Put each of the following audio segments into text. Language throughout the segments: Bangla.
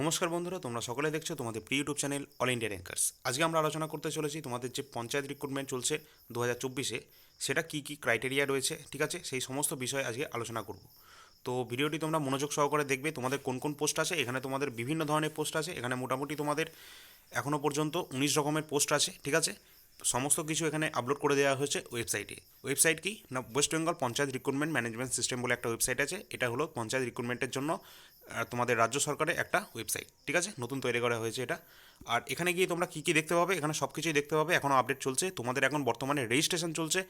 নমস্কার বন্ধুরা, তোমরা সকলে দেখছ তোমাদের pre YouTube channel All India Rankers আজকে আমরা আলোচনা করতে চলেছি তোমাদের যে পঞ্চায়েত রিক্রুটমেন্ট চলছে দু হাজার চব্বিশে, সেটা কী কী ক্রাইটেরিয়া রয়েছে, ঠিক আছে? সেই সমস্ত বিষয়ে আজকে আলোচনা করব। তো ভিডিওটি তোমরা মনোযোগ সহকারে দেখবে, তোমাদের কোন কোন পোস্ট আছে, এখানে তোমাদের বিভিন্ন ধরনের পোস্ট আছে, এখানে মোটামুটি তোমাদের এখনও পর্যন্ত উনিশ রকমের পোস্ট আছে, ঠিক আছে? সমস্ত কিছু এখানে আপলোড করে দেওয়া হয়েছে ওয়েবসাইটে ওয়েবসাইট কি? না West Bengal panchayat recruitment management system বলে একটা ওয়েবসাইট আছে, এটা হলো পঞ্চায়েত রিক্রুটমেন্টের জন্য তোমাদের রাজ্য সরকারের একটা ওয়েবসাইট ঠিক আছে? নতুন তৈরি করা হয়েছে এটা। আর এখানে গিয়ে তোমরা কী কী দেখতে পাবে? এখানে সব কিছুই দেখতে পাবে। এখনও আপডেট চলছে। তোমাদের এখন বর্তমানে রেজিস্ট্রেশন চলছে।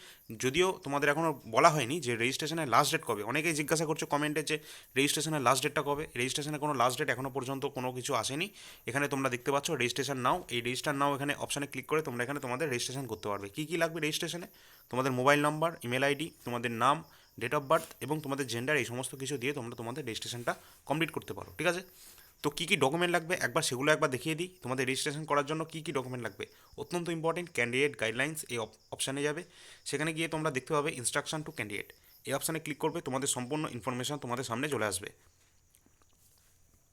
যদিও তোমাদের এখনও বলা হয়নি যে রেজিস্ট্রেশনের লাস্ট ডেট কবে। অনেকেই জিজ্ঞাসা করছে কমেন্টে যে রেজিস্ট্রেশনের লাস্ট ডেটটা কবে? রেজিস্ট্রেশনের কোনো লাস্ট ডেট এখনও পর্যন্ত কোনো কিছু আসেনি। এখানে তোমরা দেখতে পাচ্ছ রেজিস্ট্রেশন নাও এই রেজিস্টার নাও এখানে অপশানে ক্লিক করে তোমরা এখানে তোমাদের রেজিস্ট্রেশন করতে পারবে। কী কী লাগবে রেজিস্ট্রেশনে তোমাদের মোবাইল নাম্বার ইমেল আইডি তোমাদের নাম ডেট অফ বার্থ এবং তোমাদের জেন্ডার এই সমস্ত কিছু দিয়ে তোমরা তোমাদের রেজিস্ট্রেশনটা কমপ্লিট করতে পারো, ঠিক আছে? তো কী কী ডকুমেন্ট লাগবে? একবার সেগুলো একবার দেখিয়ে দিই। তোমাদের রেজিস্ট্রেশন করার জন্য কী কী ডকুমেন্ট লাগবে? অত্যন্ত ইম্পর্টেন্ট ক্যান্ডিডেট গাইডলাইন্স এই অপশানে যাবে। সেখানে গিয়ে তোমরা দেখতে পাবে ইনস্ট্রাকশন টু ক্যান্ডিডেট এই অপশানে ক্লিক করবে, তোমাদের সম্পূর্ণ ইনফরমেশান তোমাদের সামনে চলে আসবে।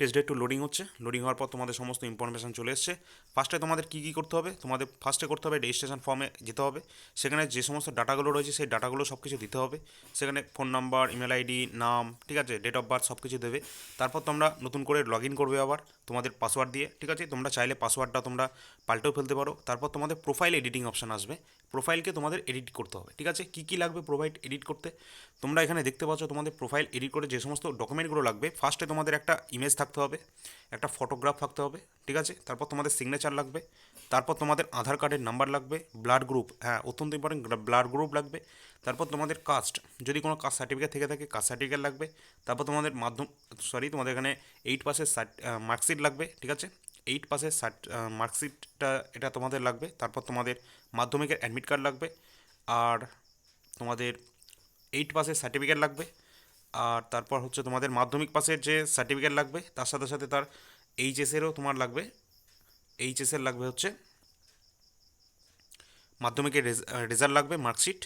পেজটা একটু লোডিং হচ্ছে। লোডিং হওয়ার পর তোমাদের সমস্ত ইনফরমেশান চলে এসছে। ফার্স্টে তোমাদের কী কী করতে হবে? তোমাদের ফার্স্টে করতে হবে রেজিস্ট্রেশন ফর্মে যেতে হবে। সেখানে যে সমস্ত ডাটাগুলো রয়েছে, সেই ডাটাগুলো সব কিছু দিতে হবে। সেখানে ফোন নাম্বার ইমেল আইডি নাম, ঠিক আছে ডেট অফ বার্থ সব কিছু দেবে। তারপর তোমরা নতুন করে লগ ইন করবে আবার। তোমাদের পাসওয়ার্ড দিয়ে, ঠিক আছে? তোমরা চাইলে পাসওয়ার্ডটা তোমরা পাল্টেও ফেলতে পারো। তারপর তোমাদের প্রোফাইল এডিটিং অপশান আসবে। প্রোফাইলকে তোমাদের এডিট করতে হবে, ঠিক আছে? কী কী লাগবে প্রোভাইড এডিট করতে? তোমরা এখানে দেখতে পাচ্ছ তোমাদের প্রোফাইল এডিট করে যে সমস্ত ডকুমেন্টগুলো লাগবে ফার্স্টে তোমাদের একটা ইমেজ থাকতে হবে, একটা ফটোগ্রাফ থাকতে হবে, ঠিক আছে? তারপর তোমাদের সিগনেচার লাগবে তারপর তোমাদের আধার কার্ডের নাম্বার লাগবে, ব্লাড গ্রুপ হ্যাঁ অত্যন্ত ইম্পর্টেন্ট ব্লাড গ্রুপ লাগবে। তারপর তোমাদের কাস্ট, যদি কোনো কাস্ট সার্টিফিকেট থেকে থাকে, কাস্ট সার্টিফিকেট লাগবে। তারপর তোমাদের মাধ্যম সরি তোমাদের এখানে এইট পাসের মার্কশিট লাগবে, ঠিক আছে? এইট পাসের মার্কশিটটা এটা তোমাদের লাগবে। তারপর তোমাদের মাধ্যমিকের অ্যাডমিট কার্ড লাগবে। আর তোমাদের এইট পাসের সার্টিফিকেট লাগবে। আর তারপর হচ্ছে তোমাদের মাধ্যমিক পাসের যে সার্টিফিকেট লাগবে, তার সাথে সাথে তার এইচএসেরও তোমার লাগবে। এইচএসের লাগবে হচ্ছে মাধ্যমিকের রেজাল্ট লাগবে মার্কশিট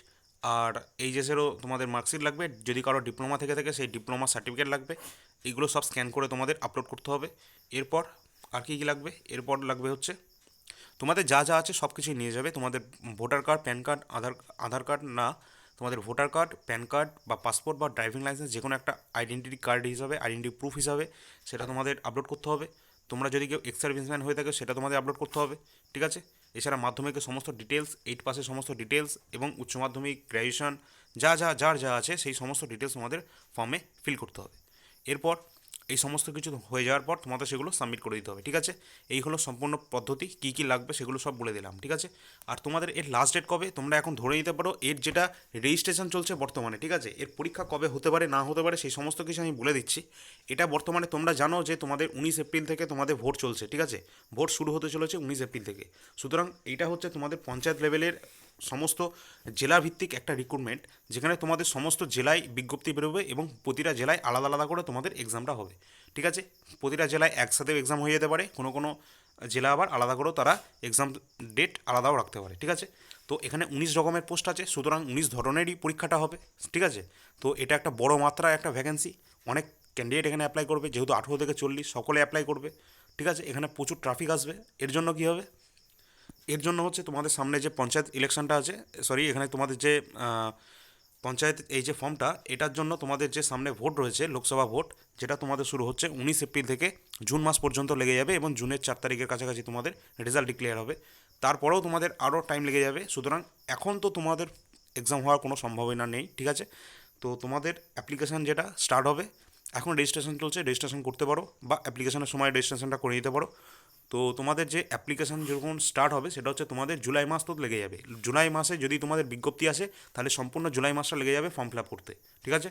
আর এইচএসেরও তোমাদের মার্কশিট লাগবে। যদি কারও ডিপ্লোমা থেকে থাকে, সেই ডিপ্লোমা সার্টিফিকেট লাগবে। এগুলো সব স্ক্যান করে তোমাদের আপলোড করতে হবে। এরপর আর কী কী লাগবে? এরপর লাগবে হচ্ছে তোমাদের যা যা আছে সব কিছুই নিয়ে যাবে। তোমাদের voter card PAN card Aadhaar Aadhaar card না, তোমাদের ভোটার কার্ড প্যান কার্ড বা পাসপোর্ট বা ড্রাইভিং লাইসেন্স যে কোনো একটা আইডেন্টিটি কার্ড হিসাবে আইডেন্টি প্রুফ হিসাবে, সেটা তোমাদের আপলোড করতে হবে। তোমরা যদি কেউ এক্স সার্ভিসম্যান হয়ে থাকো, সেটা তোমাদের আপলোড করতে হবে, ঠিক আছে? এছাড়া মাধ্যমিকের সমস্ত ডিটেলস এইট পাসের সমস্ত ডিটেলস এবং উচ্চ মাধ্যমিক গ্র্যাজুয়েশন যা যা, যার যা আছে, সেই সমস্ত ডিটেলস তোমাদের ফর্মে ফিল করতে হবে। এরপর এই সমস্ত কিছু হয়ে যাওয়ার পর তোমাদের সেগুলো সাবমিট করে দিতে হবে, ঠিক আছে? এই হলো সম্পূর্ণ পদ্ধতি, কী কী লাগবে সেগুলো সব বলে দিলাম, ঠিক আছে? আর তোমাদের এর লাস্ট ডেট কবে, তোমরা এখন ধরে নিতে পারো, এর যেটা রেজিস্ট্রেশন চলছে বর্তমানে, ঠিক আছে? এর পরীক্ষা কবে হতে পারে, না হতে পারে, সেই সমস্ত কিছু আমি বলে দিচ্ছি। এটা বর্তমানে তোমরা জানো যে তোমাদের উনিশ এপ্রিল থেকে তোমাদের ভোট চলছে, ঠিক আছে? ভোট শুরু হতে চলেছে উনিশ এপ্রিল থেকে। সুতরাং এইটা হচ্ছে তোমাদের পঞ্চায়েত লেভেলের সমস্ত জেলা ভিত্তিক একটা রিক্রুটমেন্ট যেখানে তোমাদের সমস্ত জেলায় বিজ্ঞপ্তি বেরোবে এবং প্রতিটা জেলায় আলাদা আলাদা করে তোমাদের এক্সামটা হবে। ঠিক আছে? প্রতিটা জেলায় একসাথে এক্সাম হয়ে যেতে পারে, কোনো কোনো জেলা আবার আলাদা করেও তারা এক্সাম ডেট আলাদাও রাখতে পারে। ঠিক আছে? তো এখানে উনিশ রকমের পোস্ট আছে, সুতরাং উনিশ ধরনেরই পরীক্ষাটা হবে। ঠিক আছে? তো এটা একটা বড় মাত্রায় একটা ভ্যাকেন্সি অনেক ক্যান্ডিডেট এখানে অ্যাপ্লাই করবে, যেহেতু আঠেরো থেকে চল্লিশ, সকলে অ্যাপ্লাই করবে। ঠিক আছে? এখানে প্রচুর ট্রাফিক আসবে। এর জন্য কী হবে? এর জন্য হচ্ছে তোমাদের সামনে যে পঞ্চায়েত ইলেকশনটা আছে সরি এখানে তোমাদের যে পঞ্চায়েত এই যে ফর্মটা এটার জন্য তোমাদের যে সামনে ভোট রয়েছে, লোকসভা ভোট যেটা তোমাদের শুরু হচ্ছে উনিশ এপ্রিল থেকে জুন মাস পর্যন্ত লেগে যাবে এবং জুনের চার তারিখের কাছাকাছি তোমাদের রেজাল্ট ডিক্লেয়ার হবে। তারপরেও তোমাদের আরও টাইম লেগে যাবে, সুতরাং এখন তো তোমাদের এক্সাম হওয়ার কোনো সম্ভাবনা নেই, ঠিক আছে? তো তোমাদের অ্যাপ্লিকেশান যেটা স্টার্ট হবে, এখন রেজিস্ট্রেশন চলছে রেজিস্ট্রেশন করতে পারো বা অ্যাপ্লিকেশনের সময় রেজিস্ট্রেশনটা করে নিতে পারো। তো তোমাদের যে অ্যাপ্লিকেশান যখন স্টার্ট হবে, সেটা হচ্ছে তোমাদের জুলাই মাস তো লেগে যাবে। জুলাই মাসে যদি তোমাদের বিজ্ঞপ্তি আসে, তাহলে সম্পূর্ণ জুলাই মাসটা লেগে যাবে ফর্ম ফিল আপ করতে। ঠিক আছে?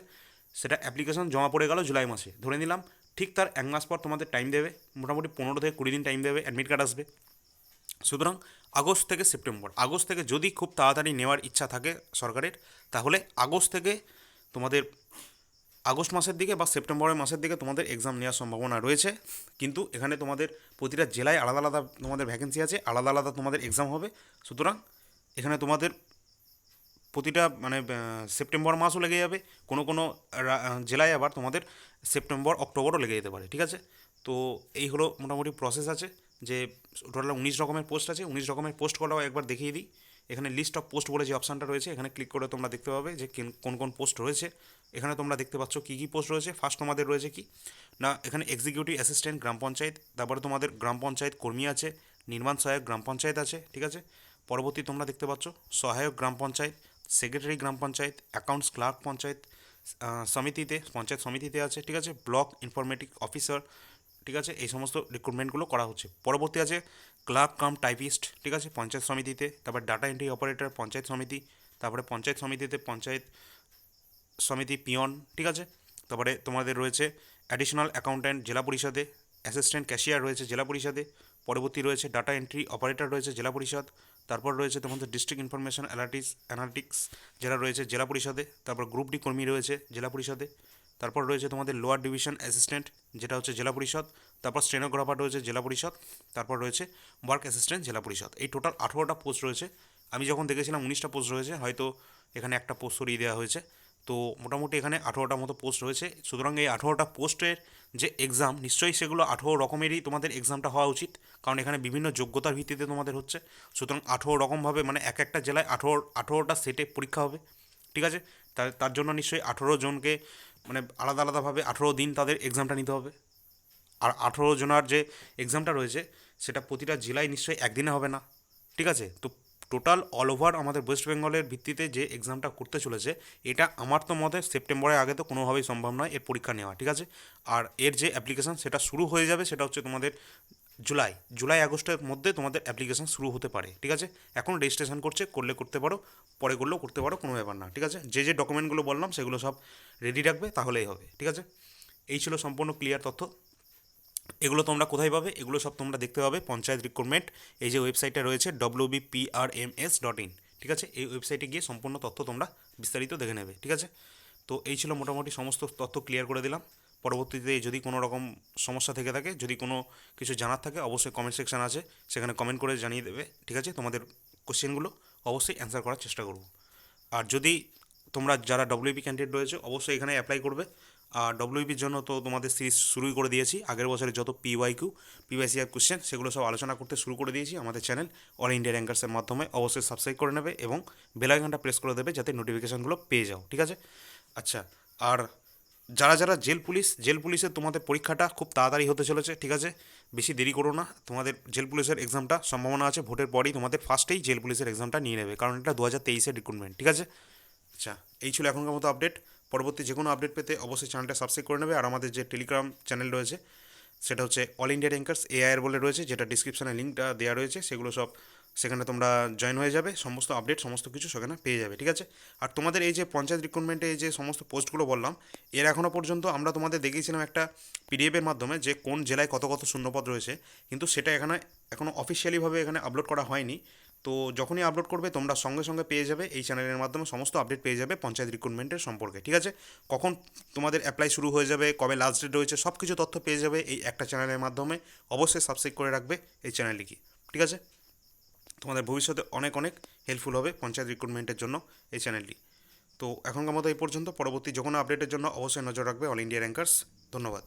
সেটা অ্যাপ্লিকেশন জমা পড়ে গেল জুলাই মাসে। ধরে নিলাম, ঠিক তার এক মাস পর তোমাদের টাইম দেবে, মোটামুটি পনেরো থেকে কুড়ি দিন টাইম দেবে অ্যাডমিট কার্ড আসবে। সুতরাং আগস্ট থেকে সেপ্টেম্বর, আগস্ট থেকে যদি খুব তাড়াতাড়ি নেওয়ার ইচ্ছা থাকে সরকারের, তাহলে আগস্ট থেকে তোমাদের আগস্ট মাসের দিকে বা সেপ্টেম্বরের মাসের দিকে তোমাদের এক্সাম নেওয়ার সম্ভাবনা রয়েছে। কিন্তু এখানে তোমাদের প্রতিটা জেলায় আলাদা আলাদা তোমাদের ভ্যাকেন্সি আছে, আলাদা আলাদা তোমাদের এক্সাম হবে। সুতরাং এখানে তোমাদের প্রতিটা মানে সেপ্টেম্বর মাসও লেগে যাবে। কোনো কোনো জেলায় আবার তোমাদের সেপ্টেম্বর, অক্টোবরও লেগে যেতে পারে, ঠিক আছে? তো এই হলো মোটামুটি প্রসেস আছে যে টোটাল উনিশ রকমের পোস্ট আছে, উনিশ রকমের পোস্ট করাও একবার দেখিয়ে দিই। এখানে লিস্ট অফ পোস্ট বলে যে অপশানটা রয়েছে, এখানে ক্লিক করে তোমরা দেখতে পাবে যে কিন- কোন পোস্ট রয়েছে। এখানে তোমরা দেখতে পাচ্ছ কী কী পোস্ট রয়েছে। ফার্স্ট তোমাদের রয়েছে কি? না, এখানে এক্সিকিউটিভ অ্যাসিস্ট্যান্ট গ্রাম পঞ্চায়েত, তারপরে তোমাদের গ্রাম পঞ্চায়েত কর্মী আছে, নির্মাণ সহায়ক গ্রাম পঞ্চায়েত আছে, ঠিক আছে? পরবর্তী তোমরা দেখতে পাচ্ছ, সহায়ক gram panchayat secretary gram panchayat accounts clerk panchayat সমিতিতে পঞ্চায়েত সমিতিতে আছে, ঠিক আছে? ব্লক ইনফরমেটিক অফিসার ঠিক আছে? এই সমস্ত রিক্রুটমেন্টগুলো করা হচ্ছে। পরবর্তী আছে ক্লার্ক কাম টাইপিস্ট ঠিক আছে? পঞ্চায়েত সমিতিতে, তারপর ডাটা এন্ট্রি অপারেটর পঞ্চায়েত সমিতি, তারপরে পঞ্চায়েত সমিতিতে পঞ্চায়েত সমিতি পিয়ন ঠিক আছে? তারপরে তোমাদের রয়েছে অ্যাডিশনাল অ্যাকাউন্ট্যান্ট জেলা পরিষদে অ্যাসিস্ট্যান্ট ক্যাশিয়ার রয়েছে জেলা পরিষদে, পরবর্তী রয়েছে ডাটা এন্ট্রি অপারেটর রয়েছে জেলা পরিষদ, তারপর রয়েছে তোমাদের ডিস্ট্রিক্ট ইনফরমেশন অ্যানালিটিক্স অ্যানালিটিক্স যেটা রয়েছে জেলা পরিষদে, তারপর গ্রুপ ডি কর্মী রয়েছে জেলা পরিষদে তারপর রয়েছে তোমাদের লোয়ার ডিভিশন অ্যাসিস্ট্যান্ট যেটা হচ্ছে জেলা পরিষদ। তারপর স্টেনোগ্রাফার রয়েছে জেলা পরিষদ। তারপর রয়েছে ওয়ার্ক অ্যাসিস্ট্যান্ট জেলা পরিষদ। এই টোটাল আঠেরোটা পোস্ট রয়েছে। আমি যখন দেখেছিলাম উনিশটা পোস্ট রয়েছে, হয়তো এখানে একটা পোস্ট সরিয়ে দেওয়া হয়েছে। তো মোটামুটি এখানে আঠেরোটার মতো পোস্ট রয়েছে। সুতরাং এই আঠেরোটা পোস্টের যে এক্সাম নিশ্চয়ই সেগুলো আঠেরো রকমেরই তোমাদের এক্সামটা হওয়া উচিত। কারণ এখানে বিভিন্ন যোগ্যতার ভিত্তিতে তোমাদের হচ্ছে। সুতরাং আঠেরো রকমভাবে মানে এক একটা জেলায় আঠেরো, আঠেরোটা সেটে পরীক্ষা হবে। ঠিক আছে? তার তার জন্য নিশ্চয়ই আঠেরো জনকে মানে আলাদা আলাদাভাবে আঠেরো দিন তাদের এক্সামটা নিতে হবে। আর আঠেরো জনার যে এক্সামটা রয়েছে, সেটা প্রতিটা জেলায় নিশ্চয়ই একদিনে হবে না। ঠিক আছে? তো টোটাল অল ওভার আমাদের ওয়েস্ট বেঙ্গলের ভিত্তিতে যে এক্সামটা করতে চলেছে, এটা আমার তো মতে সেপ্টেম্বরের আগে তো কোনোভাবেই সম্ভব নয়, এর পরীক্ষা নেওয়া। ঠিক আছে? আর এর যে অ্যাপ্লিকেশান সেটা শুরু হয়ে যাবে, সেটা হচ্ছে তোমাদের জুলাই জুলাই আগস্টের মধ্যে তোমাদের অ্যাপ্লিকেশান শুরু হতে পারে, ঠিক আছে? এখন রেজিস্ট্রেশন করছে, করলে করতে পারো, পরে করলেও করতে পারো, কোনো ব্যাপার না, ঠিক আছে? যে যে ডকুমেন্টগুলো বললাম, সেগুলো সব রেডি রাখবে, তাহলেই হবে, ঠিক আছে? এই ছিল সম্পূর্ণ ক্লিয়ার তথ্য। এগুলো তোমরা কোথায় পাবে? এগুলো সব তোমরা দেখতে পাবে পঞ্চায়েত রিক্রুটমেন্ট এই যে ওয়েবসাইটটা রয়েছে ডব্লিউ বিপিআরএমএস ডট ইন ঠিক আছে? এই ওয়েবসাইটে গিয়ে সম্পূর্ণ তথ্য তোমরা বিস্তারিত দেখে নেবে, ঠিক আছে? তো এই ছিল মোটামুটি সমস্ত তথ্য ক্লিয়ার করে দিলাম। পরবর্তীতে যদি কোনো রকম সমস্যা থেকে থাকে, যদি কোনো কিছু জানার থাকে, অবশ্যই কমেন্ট সেকশন আছে, সেখানে কমেন্ট করে জানিয়ে দেবে, ঠিক আছে? তোমাদের কোশ্চেনগুলো অবশ্যই অ্যান্সার করার চেষ্টা করব। আর যদি তোমরা যারা ডব্লিউপি ক্যান্ডিডেট রয়েছে, অবশ্যই এখানে অ্যাপ্লাই করবে। আর ডব্লিউপির জন্য তো তোমাদের সিরিজ শুরুই করে দিয়েছি। আগের বছরে যত পিওয়াই কিউ পিওয়াইসিআর কোশ্চেন সেগুলো সব আলোচনা করতে শুরু করে দিয়েছি আমাদের চ্যানেল অল ইন্ডিয়া র্যাঙ্কার্সের মাধ্যমে। অবশ্যই সাবস্ক্রাইব করে নেবে এবং বেলাইকনটা প্রেস করে দেবে যাতে নোটিফিকেশানগুলো পেয়ে যাও, ঠিক আছে? আচ্ছা আর যারা যারা জেল পুলিশ, জেল পুলিশের তোমাদের পরীক্ষাটা খুব তাড়াতাড়ি হতে চলেছে, ঠিক আছে? বেশি দেরি করো না। তোমাদের জেল পুলিশের এক্সামটা সম্ভাবনা আছে, ভোটের পরেই তোমাদের ফার্স্টেই জেল পুলিশের এক্সামটা নিয়ে নেবে, কারণ এটা দু হাজার তেইশের রিক্রুটমেন্ট ঠিক আছে? আচ্ছা এই ছিল এখনকার মতো আপডেট পরবর্তী যে কোনো আপডেট পেতে অবশ্যই চ্যানেলটা সাবস্ক্রাইব করে নেবে, আর আমাদের যে টেলিগ্রাম চ্যানেল রয়েছে, সেটা হচ্ছে অল ইন্ডিয়া র্যাঙ্কার্স এআইআর বলে রয়েছে, যেটা ডিসক্রিপশানে লিঙ্কটা দেওয়া রয়েছে, সেগুলো সব সেখানে তোমরা জয়েন হয়ে যাবে, সমস্ত আপডেট সমস্ত কিছু সেখানে পেয়ে যাবে, ঠিক আছে? আর তোমাদের এই যে পঞ্চায়েত রিক্রুটমেন্টে এই যে সমস্ত পোস্টগুলো বললাম, এর এখনও পর্যন্ত আমরা তোমাদের দেখিয়েছিলাম একটা পিডিএফের মাধ্যমে যে কোন জেলায় কত কত শূন্যপদ রয়েছে, কিন্তু সেটা এখানে এখনও অফিসিয়ালিভাবে এখানে আপলোড করা হয়নি। তো যখনই আপলোড করবে, তোমরা সঙ্গে সঙ্গে পেয়ে যাবে, এই চ্যানেলের মাধ্যমে সমস্ত আপডেট পেয়ে যাবে পঞ্চায়েত রিক্রুটমেন্টের সম্পর্কে, ঠিক আছে? কখন তোমাদের অ্যাপ্লাই শুরু হয়ে যাবে, কবে লাস্ট ডেট রয়েছে সব কিছু তথ্য পেয়ে যাবে, এই একটা চ্যানেলের মাধ্যমে। অবশ্যই সাবস্ক্রাইব করে রাখবে এই চ্যানেলটিকে ঠিক আছে? তোমাদের ভবিষ্যতে অনেক অনেক হেল্পফুল হবে পঞ্চায়েত রিক্রুটমেন্টের জন্য এই চ্যানেলটি তো এখনকার মতো এই পর্যন্ত। পরবর্তী যে কোনো আপডেটের জন্য অবশ্যই নজর রাখবে অল ইন্ডিয়া র্যাঙ্কার্স ধন্যবাদ।